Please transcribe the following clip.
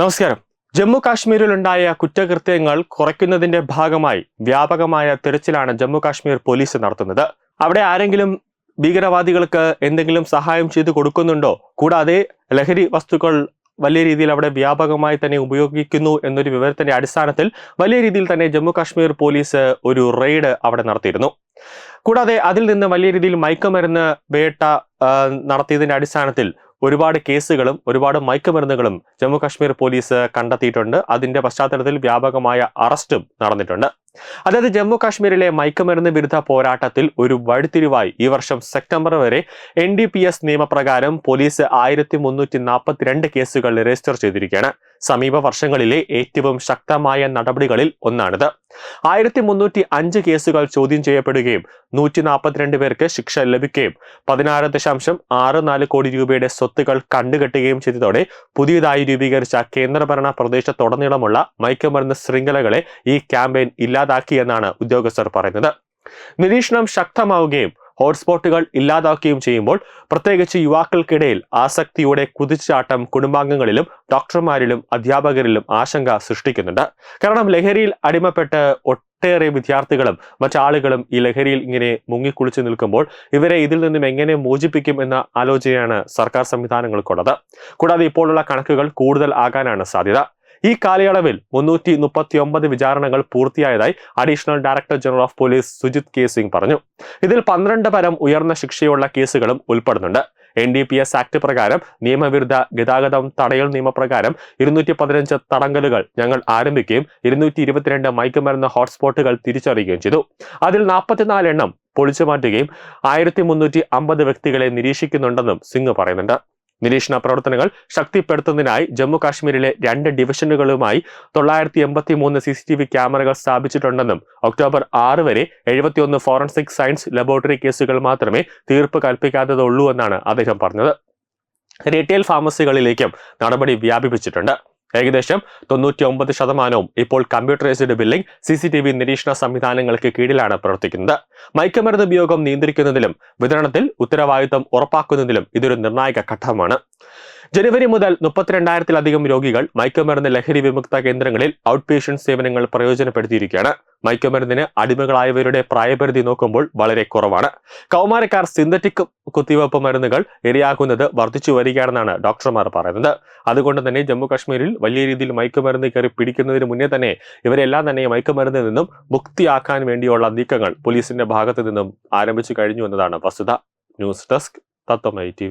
നമസ്കാരം. ജമ്മു കാശ്മീരിലുണ്ടായ കുറ്റകൃത്യങ്ങൾ കുറയ്ക്കുന്നതിന്റെ ഭാഗമായി വ്യാപകമായ തിരച്ചിലാണ് ജമ്മു കാശ്മീർ പോലീസ് നടത്തുന്നത്. അവിടെ ആരെങ്കിലും ഭീകരവാദികൾക്ക് എന്തെങ്കിലും സഹായം ചെയ്തു കൊടുക്കുന്നുണ്ടോ? കൂടാതെ ലഹരി വസ്തുക്കൾ വലിയ രീതിയിൽ അവിടെ വ്യാപകമായി തന്നെ ഉപയോഗിക്കുന്നു എന്നൊരു വിവരത്തിന്റെ അടിസ്ഥാനത്തിൽ വലിയ രീതിയിൽ തന്നെ ജമ്മു കാശ്മീർ പോലീസ് ഒരു റെയ്ഡ് അവിടെ നടത്തിയിരുന്നു. കൂടാതെ അതിൽ നിന്ന് വലിയ രീതിയിൽ മയക്കുമരുന്ന് വേട്ട നടത്തിയതിന്റെ അടിസ്ഥാനത്തിൽ ഒരുപാട് കേസുകളും ഒരുപാട് മയക്കുമരുന്നുകളും ജമ്മു കാശ്മീർ പോലീസ് കണ്ടെത്തിയിട്ടുണ്ട്. അതിന്റെ പശ്ചാത്തലത്തിൽ വ്യാപകമായ അറസ്റ്റും നടന്നിട്ടുണ്ട്. അതായത് ജമ്മു കാശ്മീരിലെ മയക്കുമരുന്ന് വിരുദ്ധ പോരാട്ടത്തിൽ ഒരു വഴിത്തിരിവായി ഈ വർഷം സെപ്റ്റംബർ വരെ എൻ ഡി പി എസ് നിയമപ്രകാരം പോലീസ് ആയിരത്തി മുന്നൂറ്റി നാൽപ്പത്തിരണ്ട് കേസുകൾ രജിസ്റ്റർ ചെയ്തിരിക്കുകയാണ്. സമീപ വർഷങ്ങളിലെ ഏറ്റവും ശക്തമായ നടപടികളിൽ ഒന്നാണിത്. ആയിരത്തി മുന്നൂറ്റി അഞ്ച് കേസുകൾ ചോദ്യം ചെയ്യപ്പെടുകയും നൂറ്റി നാൽപ്പത്തിരണ്ട് പേർക്ക് ശിക്ഷ ലഭിക്കുകയും പതിനാറ് ദശാംശം ആറ് നാല് കോടി രൂപയുടെ സ്വത്തുകൾ കണ്ടുകെട്ടുകയും ചെയ്തതോടെ പുതിയതായി രൂപീകരിച്ച കേന്ദ്രഭരണ പ്രദേശത്തുടനീളമുള്ള മയക്കുമരുന്ന് ശൃംഖലകളെ ഈ ക്യാമ്പയിൻ ഇല്ലാതാക്കിയെന്നാണ് ഉദ്യോഗസ്ഥർ പറയുന്നത്. നിരീക്ഷണം ശക്തമാവുകയും ഹോട്ട്സ്പോട്ടുകൾ ഇല്ലാതാക്കുകയും ചെയ്യുമ്പോൾ പ്രത്യേകിച്ച് യുവാക്കൾക്കിടയിൽ ആസക്തിയുടെ കുതിച്ചാട്ടം കുടുംബാംഗങ്ങളിലും ഡോക്ടർമാരിലും അധ്യാപകരിലും ആശങ്ക സൃഷ്ടിക്കുന്നുണ്ട്. കാരണം ലഹരിയിൽ അടിമപ്പെട്ട് ഒട്ടേറെ വിദ്യാർത്ഥികളും മറ്റാളുകളും ഈ ലഹരിയിൽ ഇങ്ങനെ മുങ്ങിക്കുളിച്ചു നിൽക്കുമ്പോൾ ഇവരെ ഇതിൽ നിന്നും എങ്ങനെ മോചിപ്പിക്കും എന്ന ആലോചനയാണ് സർക്കാർ സംവിധാനങ്ങൾക്കുള്ളത്. കൂടാതെ ഇപ്പോഴുള്ള കണക്കുകൾ കൂടുതൽ ആകാനാണ് സാധ്യത. ഈ കാലയളവിൽ മുന്നൂറ്റി മുപ്പത്തി ഒമ്പത് വിചാരണകൾ പൂർത്തിയായതായി additional director general of police Sujit K Singh പറഞ്ഞു. ഇതിൽ പന്ത്രണ്ട് പരം ഉയർന്ന ശിക്ഷയുള്ള കേസുകളും ഉൾപ്പെടുന്നുണ്ട്. N D P S act പ്രകാരം നിയമവിരുദ്ധ ഗതാഗതം തടയൽ നിയമപ്രകാരം ഇരുന്നൂറ്റി പതിനഞ്ച് തടങ്കലുകൾ ഞങ്ങൾ ആരംഭിക്കുകയും ഇരുന്നൂറ്റി ഇരുപത്തിരണ്ട് മയക്കുമരുന്ന് ഹോട്ട്സ്പോട്ടുകൾ തിരിച്ചറിയുകയും ചെയ്തു. അതിൽ നാൽപ്പത്തിനാല് എണ്ണം പൊളിച്ചു മാറ്റുകയും ആയിരത്തി മുന്നൂറ്റി അമ്പത് വ്യക്തികളെ നിരീക്ഷിക്കുന്നുണ്ടെന്നും സിംഗ് പറയുന്നുണ്ട്. നിരീക്ഷണ പ്രവർത്തനങ്ങൾ ശക്തിപ്പെടുത്തുന്നതിനായി ജമ്മു കാശ്മീരിലെ രണ്ട് ഡിവിഷനുകളുമായി തൊള്ളായിരത്തി എൺപത്തി മൂന്ന് സി സി ടി വി ക്യാമറകൾ സ്ഥാപിച്ചിട്ടുണ്ടെന്നും ഒക്ടോബർ ആറ് വരെ എഴുപത്തിയൊന്ന് ഫോറൻസിക് സയൻസ് ലബോറട്ടറി കേസുകൾ മാത്രമേ തീർപ്പ് കൽപ്പിക്കാത്തതുള്ളൂ എന്നാണ് അദ്ദേഹം പറഞ്ഞത്. റീറ്റെയിൽ ഫാർമസികളിലേക്കും നടപടി വ്യാപിപ്പിച്ചിട്ടുണ്ട്. ഏകദേശം തൊണ്ണൂറ്റി ഒമ്പത് ശതമാനവും ഇപ്പോൾ computerised billing C C T V നിരീക്ഷണ സംവിധാനങ്ങൾക്ക് കീഴിലാണ് പ്രവർത്തിക്കുന്നത്. മയക്കുമരുന്ന് ഉപയോഗം നിയന്ത്രിക്കുന്നതിലും വിതരണത്തിൽ ഉത്തരവാദിത്തം ഉറപ്പാക്കുന്നതിലും ഇതൊരു നിർണായക ഘട്ടമാണ്. ജനുവരി മുതൽ മുപ്പത്തിരണ്ടായിരത്തിലധികം രോഗികൾ മയക്കുമരുന്ന് ലഹരി വിമുക്ത കേന്ദ്രങ്ങളിൽ ഔട്ട് പേഷ്യന്റ് സേവനങ്ങൾ പ്രയോജനപ്പെടുത്തിയിരിക്കുകയാണ്. മയക്കുമരുന്നിന് അടിമകളായവരുടെ പ്രായപരിധി നോക്കുമ്പോൾ വളരെ കുറവാണ്. കൗമാരക്കാർ സിന്തറ്റിക് കുത്തിവയ്പ്പ് മരുന്നുകൾ ഇരയാകുന്നത് വർദ്ധിച്ചു വരികയാണെന്നാണ് ഡോക്ടർമാർ പറയുന്നത്. അതുകൊണ്ട് തന്നെ ജമ്മു കാശ്മീരിൽ വലിയ രീതിയിൽ മയക്കുമരുന്ന് കയറി പിടിക്കുന്നതിന് മുന്നേ തന്നെ ഇവരെല്ലാം തന്നെ മയക്കുമരുന്നിൽ നിന്നും മുക്തിയാക്കാൻ വേണ്ടിയുള്ള നീക്കങ്ങൾ പോലീസിന്റെ ഭാഗത്തു നിന്നും ആരംഭിച്ചു കഴിഞ്ഞു എന്നതാണ് വസ്തുത. ന്യൂസ് ഡെസ്ക് തത്വമൈ ടി